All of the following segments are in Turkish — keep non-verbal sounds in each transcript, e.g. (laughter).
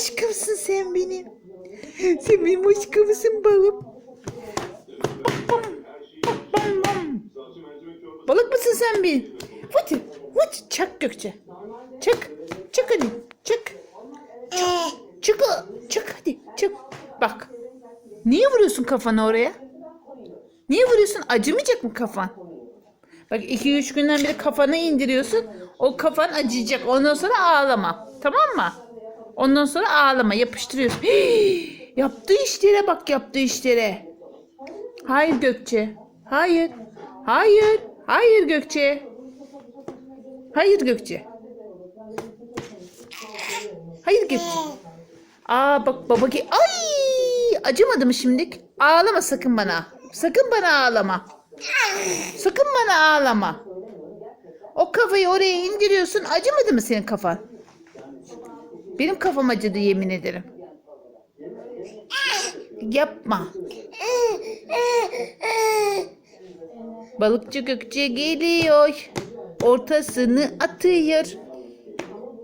Aşkımsın sen benim. Sen benim aşkımsın balım. Balık mısın sen benim? Vıt, vıt. Çak Gökçe. Çık. Çık hadi. Çık. Çık. Çık. Çık hadi. Çık. Bak. Niye vuruyorsun kafanı oraya? Niye vuruyorsun? Acımayacak mı kafan? Bak iki üç günden beri kafanı indiriyorsun. O kafan acıyacak. Ondan sonra ağlama. Tamam mı? Ondan sonra ağlama. Yapıştırıyorsun. Hii! (gasps) yaptığı işlere bak yaptığı işlere. Hayır Gökçe. Hayır. Hayır. Hayır Gökçe. Hayır Gökçe. Hayır Gökçe. Aa bak baba ki ay acımadı mı şimdilik? Ağlama sakın bana. Sakın bana ağlama. Sakın bana ağlama. O kafayı oraya indiriyorsun. Acımadı mı senin kafan? Benim kafam acıdı yemin ederim. Yapma. Balıkçı Gökçe geliyor. Ortasını atıyor.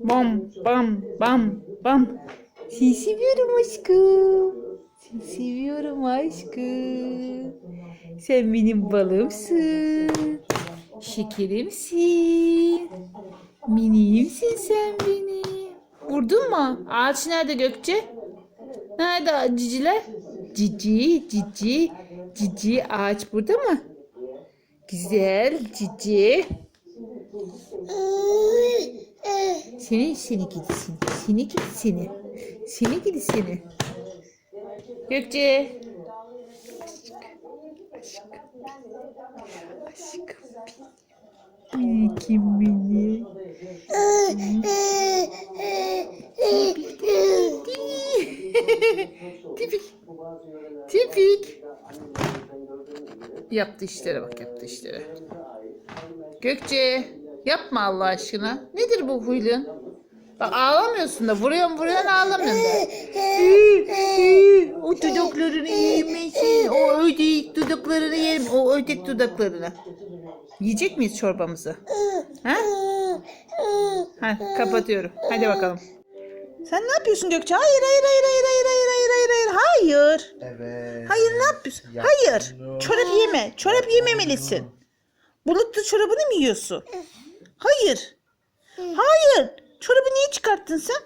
Bam bam bam bam. Seni seviyorum aşkım. Seni seviyorum aşkım. Sen benim balımsın. Şekerimsin. Miniğimsin sen benim. Vurdun mu? Ağaç nerede Gökçe? Nerede ciciler? Cici, cici, cici ağaç burada mı? Güzel cici. Seni seni gidi seni. Seni gidi seni. Seni gidi seni. Gökçe. Aşkım. Aşkım. Aşkım. Benim. Kim beni? Tipik. Tipik. Yaptı işlere bak yaptı işlere. Gökçe yapma Allah aşkına. Nedir bu huylun? Bak ağlamıyorsun da vuruyorsun vuruyorsun ağlamıyorsun da. o dudaklarını yemesin. O ödek dudaklarını yerim. O ödek dudaklarını. Yiyecek miyiz çorbamızı? Ha? Ha, kapatıyorum. Hadi bakalım. Sen ne yapıyorsun Gökçe? Hayır, hayır, hayır, hayır, hayır, hayır, hayır, hayır, hayır, hayır. Evet. Hayır ne yapıyorsun? Yaptım. Hayır. Çorap yeme. Çorap yememelisin. Bulutlu çorabını mı yiyorsun? Hayır. Hayır. Çorabı niye çıkarttın sen?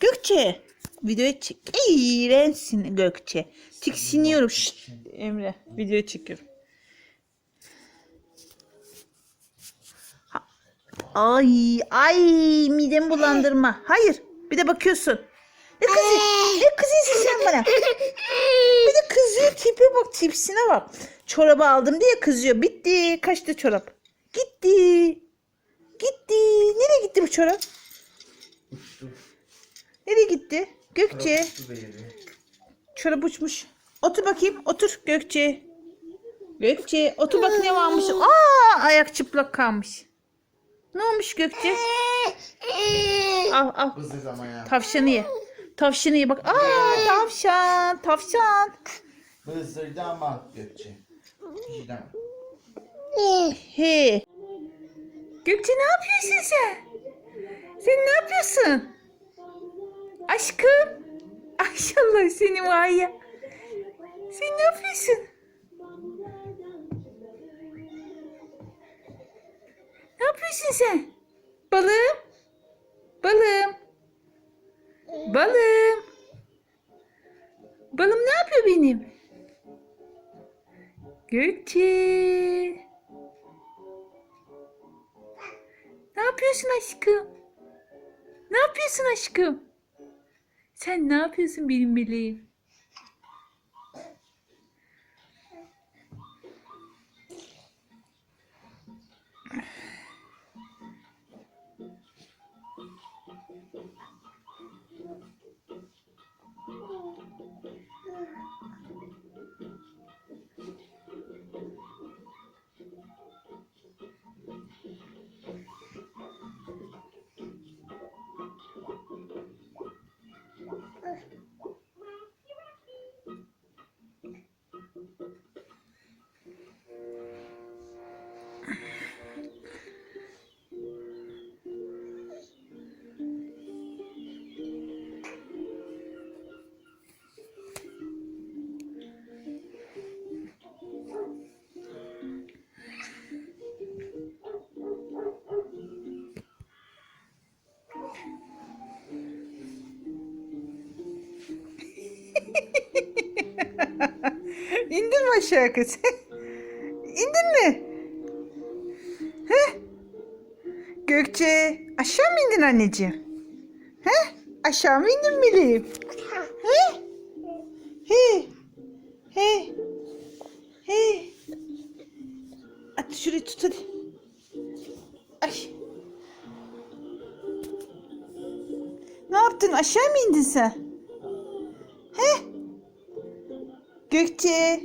Gökçe. Videoya çek. İğrençsin Gökçe. Tiksiniyorum. Şşt, Emre. Videoya çekiyorum. Ha- Ay ay midemi bulandırma. Hayır. Bir de bakıyorsun. Ne kızı? Ne kızıyorsun sen bana? Bir de kızıyor tipe bak tipsine bak. Çorabı aldım diye kızıyor. Bitti. Kaçtı çorap. Gitti. Gitti. Nereye gitti bu çorap? Uçtu. Nereye gitti? Gökçe. Uçtu be yeri. Çorap uçmuş. Otur bakayım. Otur Gökçe. Gökçe. Otur bak ne varmış. Aa ayak çıplak kalmış. Ne olmuş Gökçe? Al al. Hızlı ama ya. Tavşanı ye. Tavşanı ye bak. Aa tavşan. Tavşan. Hızlıydı ama Gökçe. He. Gökçe ne yapıyorsun sen? Sen ne yapıyorsun? Aşkım. Maşallah seni var ya. Sen ne yapıyorsun? Ne yapıyorsun sen? Balım. Balım. Balım. Balım ne yapıyor benim? Gökçe. Yapıyorsun aşkım? Ne yapıyorsun aşkım? Sen ne yapıyorsun benim meleğim? Şarkısı. İndin mi? He? Gökçe aşağı mı indin anneciğim? He? Aşağı mı indin meleğim? He? He? He? He? At şurayı tut hadi. Ay. Ne yaptın? Aşağı mı indin sen? He? Gökçe.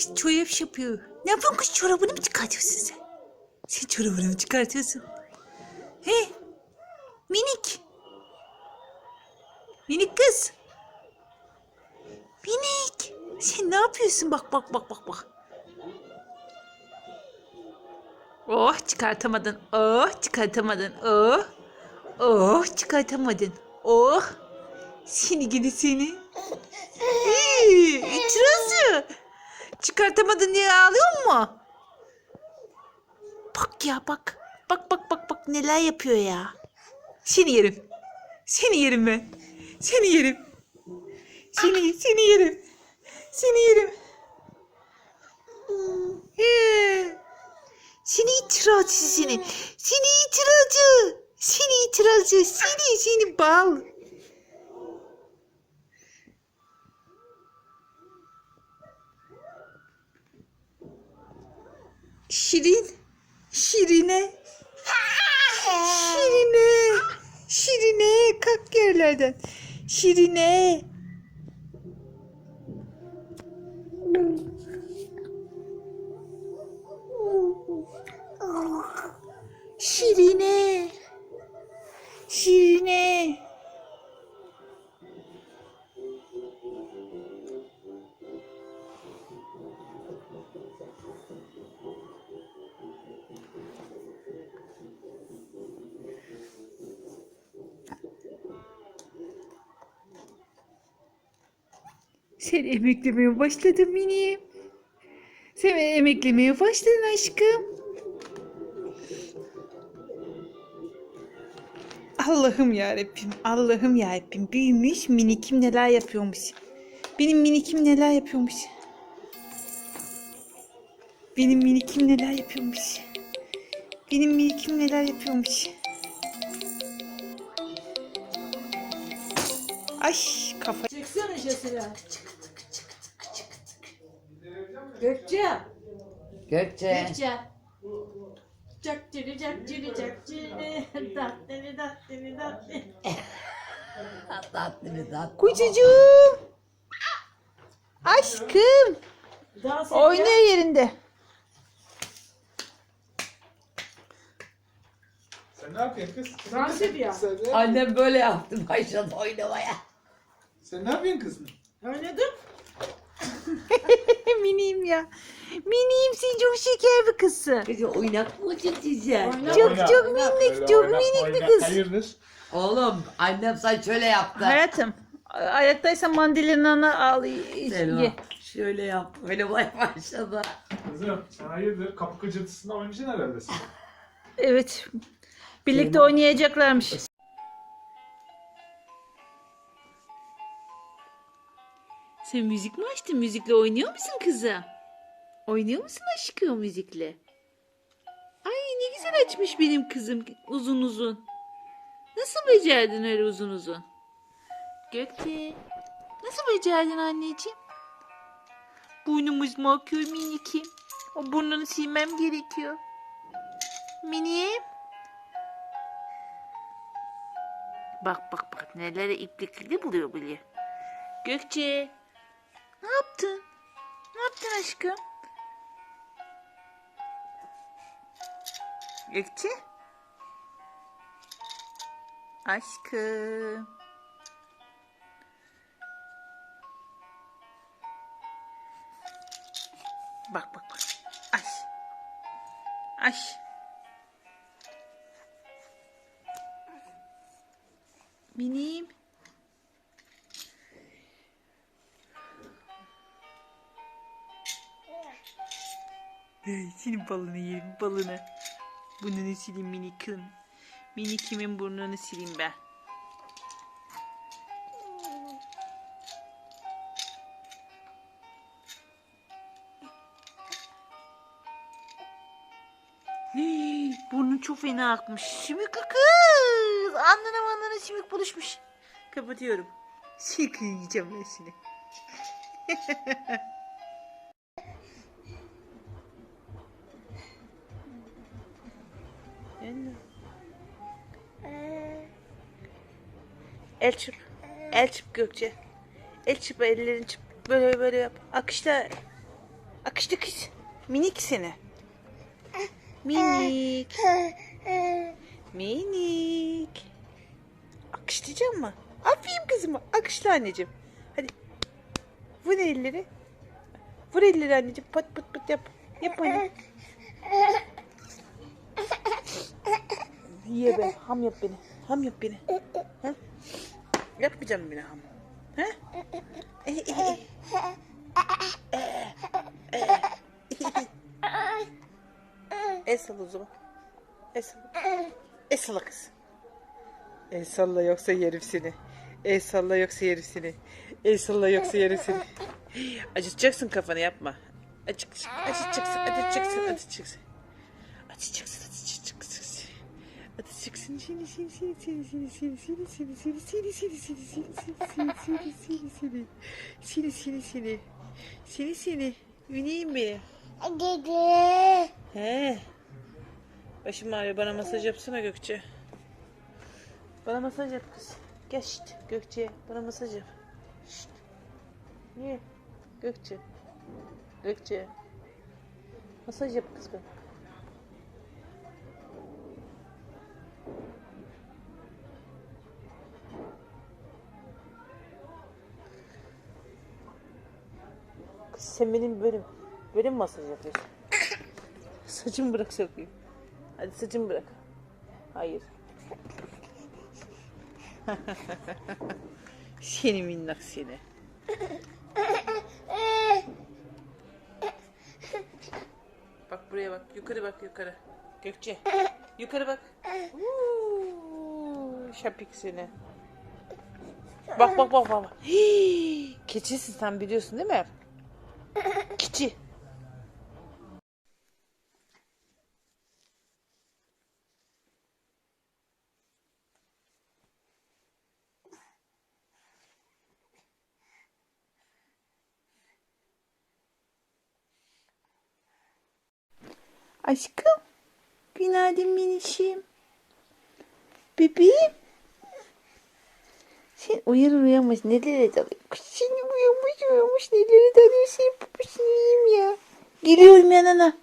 Kız çorap yapıyor. Ne yapıyorsun kız çorabını mı çıkartıyorsun sen? Sen çorabını mı çıkartıyorsun? He? Minik. Minik kız. Minik. Sen ne yapıyorsun? Bak bak bak bak bak. Oh çıkartamadın. Oh çıkartamadın. Oh. Oh çıkartamadın. Oh. Seni gidi seni. İyi, itirazı. Çıkartamadın diye ağlıyor mu? Bak ya bak. Bak bak bak bak neler yapıyor ya. Seni yerim. Seni yerim ben. Seni yerim. Seni, seni yerim. Seni yerim. Seni itirazcı seni. Seni itirazcı. Seni itirazcı. Seni, seni bal. Şirin. Şirine. Şirine. Şirine. Kalk yerlerden. Şirine. Şirine. Şirine. Sen emeklemeye başladın mini. Sen emeklemeye başladın aşkım. Allah'ım ya Rabbim. Allah'ım ya Rabbim. Büyümüş minikim neler yapıyormuş. Benim minikim neler yapıyormuş. Benim minikim neler yapıyormuş. Benim minikim neler yapıyormuş. Ay kafa. Çeksene Şesile. Gökçe. Gökçe. Gökçe. Cak ciri cak ciri cak ciri. (laughs) Dat diri dat diri dat diri. Tatlı bir tat. Kucucuğum. Aşkım. Dans Oynuyor yerinde. Sen ne yapıyorsun kız? Dans ediyor. Sen ne, Annem böyle yaptı başladı oynamaya. sen ne yapıyorsun kızım? Oynadım. (laughs) Miniyim ya. Miniyim sen çok şeker bir kızsın. Kızı oynak mı çizeceksin? Oyna. Çok Oyna. çok minik, Öyle çok oyna, minik bir oyna. kız. Hayırdır? Oğlum annem sana şöyle yaptı. Hayatım, ayaktaysan mandalinanı al Selma, ye. Şöyle yap. Oynamaya başladı. Kızım sen hayırdır? Kapı gıcırtısında oynayacaksın herhalde sen. Evet. Birlikte oynayacaklarmış. Sen müzik mi açtın? Müzikle oynuyor musun kızım? Oynuyor musun aşkım müzikle? Ay ne güzel açmış benim kızım uzun uzun. Nasıl becerdin öyle uzun uzun? Gökçe. Nasıl becerdin anneciğim? Burnumuz mu akıyor minikim? O burnunu silmem gerekiyor. Minim. Bak bak bak nelere iplikli buluyor bile. Gökçe. Ne yaptın? Ne yaptın aşkım? Gökçe? Aşkım. Bak bak bak. Aş. Aş. Minim. (laughs) Senin balını yerim balını. Burnunu sileyim minikim. Minikimin burnunu sileyim ben. Hii, Burnu çok fena akmış. Sümüklü kız. Anlana manlana sümük buluşmuş. Kapatıyorum. Sümük yiyeceğim ben seni. (laughs) El çırp. El çırp Gökçe. El çırp ellerini çırp. Böyle böyle yap. Akışta. Akışta kız. Minik seni. Minik. Minik. Akışlayacak mı? Aferin kızıma. Akışla anneciğim. Hadi. Vur elleri. Vur elleri anneciğim. Pat pat pat yap. Yap anne. Ye be. Ham yap beni. Ham yap beni. Ha? Yapmayacağım? Eh, eh, eh. El salla o zaman. El salla. El salla kız. El salla yoksa yerim seni. El salla yoksa yerim seni. El salla yoksa yerim seni. Acıtacaksın kafanı yapma. Acıtacaksın, acıtacaksın, acıtacaksın. Acıtacaksın, acıtacaksın. Seni, seni, seni, seni, seni, seni, seni, seni, seni, seni, seni, seni, seni, seni, seni, seni, seni, seni. Seni, seni, seni. Seni, seni. Üneyim benim. He. Başım ağrıyor. Bana masaj yapsana Gökçe. Bana masaj yap kız. Gel şşt Gökçe. Bana masaj yap. Şşt. Niye? Gökçe. Gökçe. Masaj yap kız bana. Sen benim böyle böyle mi masaj yapıyorsun? (laughs) Saçımı bırak sokayım. Hadi saçımı bırak. Hayır. (laughs) seni minnak seni. Bak buraya bak. Yukarı bak yukarı. Gökçe. Yukarı bak. Uuu, Şapik seni. Bak bak bak bak. Hii, keçisin sen biliyorsun değil mi? Keçi. Aşkım. Günaydın minişim. Bebeğim. Sen uyur uyuyamış nelere dalıyormuş. Seni uyumuş uyumuş nelere dalıyor. Senin popusunu yiyeyim ya. Geliyorum yanına.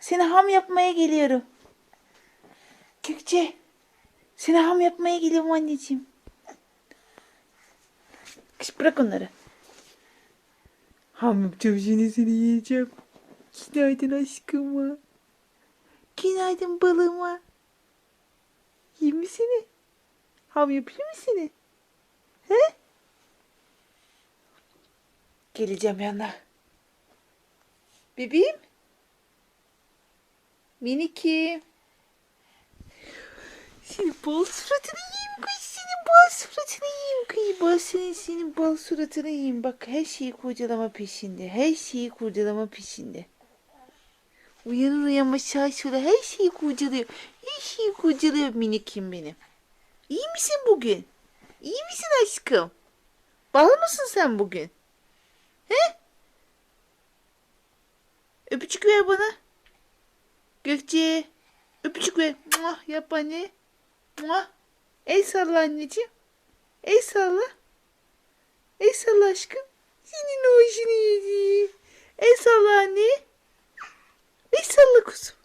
Seni ham yapmaya geliyorum. Gökçe. Seni ham yapmaya geliyorum anneciğim. Kış bırak onları. Ham yapacağım seni seni yiyeceğim. Günaydın aşkıma. Günaydın balığıma. Yiyeyim mi seni? Ham yapayım mı seni? He? Geleceğim yanına. Bebeğim. Miniki. Senin bal suratını yiyeyim kız. Senin bal suratını yiyeyim kız. Bal senin, senin bal suratını yiyeyim. Bak her şeyi kurcalama peşinde. Her şeyi kurcalama peşinde. Uyanır uyanmaz sağa sola her şeyi kurcalıyor. Her şeyi kurcalıyor minikim benim. İyi misin bugün? İyi misin aşkım? Bal mısın sen bugün? He? Öpücük ver bana. Gökçe. Öpücük ver. Muah, yap anne. Muah. El salla anneciğim. El salla. El salla aşkım. Senin hoşunu yedi. El salla anne. El salla kuzum.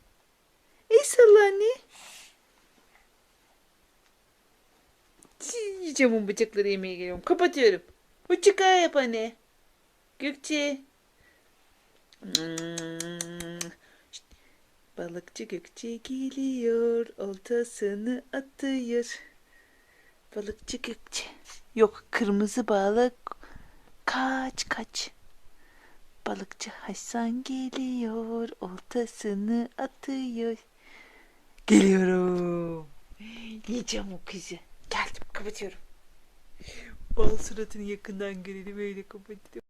El salla anne. O bıçakları yemeye geliyorum. Kapatıyorum. Bıçaka yap anne. Gökçe. Balıkçı Gökçe geliyor. Oltasını atıyor. Balıkçı Gökçe. Yok kırmızı balık. Kaç kaç. Balıkçı Hasan geliyor. Oltasını atıyor. Geliyorum. Yiyeceğim o kızı. Geldim kapatıyorum. Bal suratını yakından görelim öyle kapatıyorum.